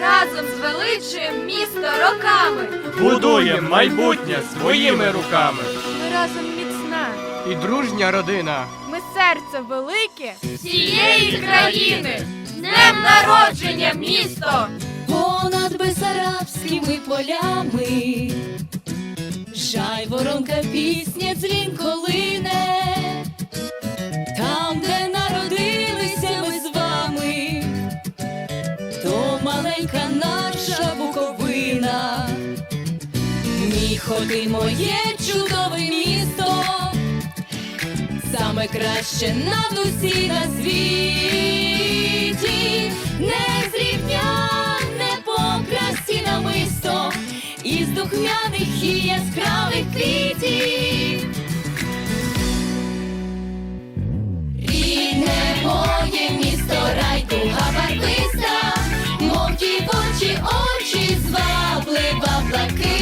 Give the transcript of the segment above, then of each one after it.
разом звеличуємо місто роками. Будуєм майбутнє своїми руками. Ми разом міцна, і дружня родина. ми серце велике. Цієї країни днем народження місто! понад безарабськими полями. Жай воронка пісня дзвінко лине, ходи моє чудове місто, саме краще над усі на світі, не зрівняне по красі намисто із духмяних і яскравих квітів. Рідне моє місто, райдуга барвиста, мов дівочі очі, зваблива блакить,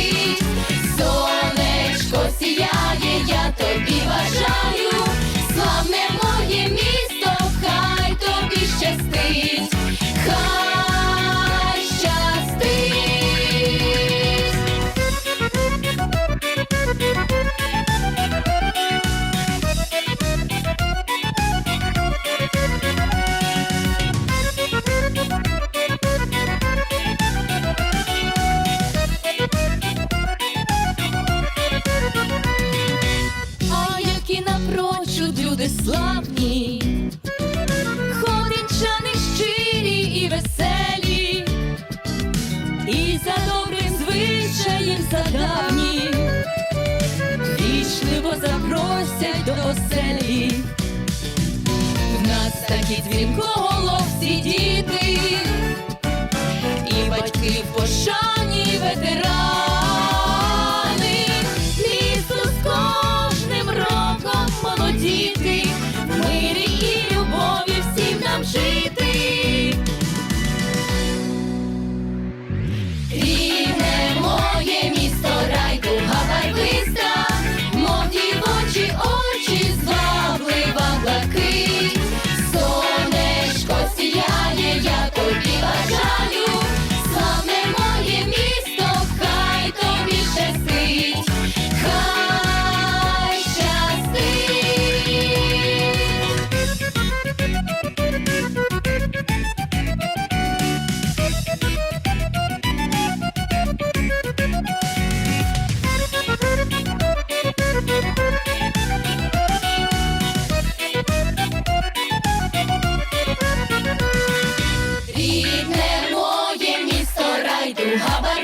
люди славні, ходинчани щирі і веселі, і за добрим звичаєм задавні, вічливо запросять до оселі. В нас такі дзвінкоголовці діти, і батьки в пошані ветерани. Місто Рідне моє місто, райдуга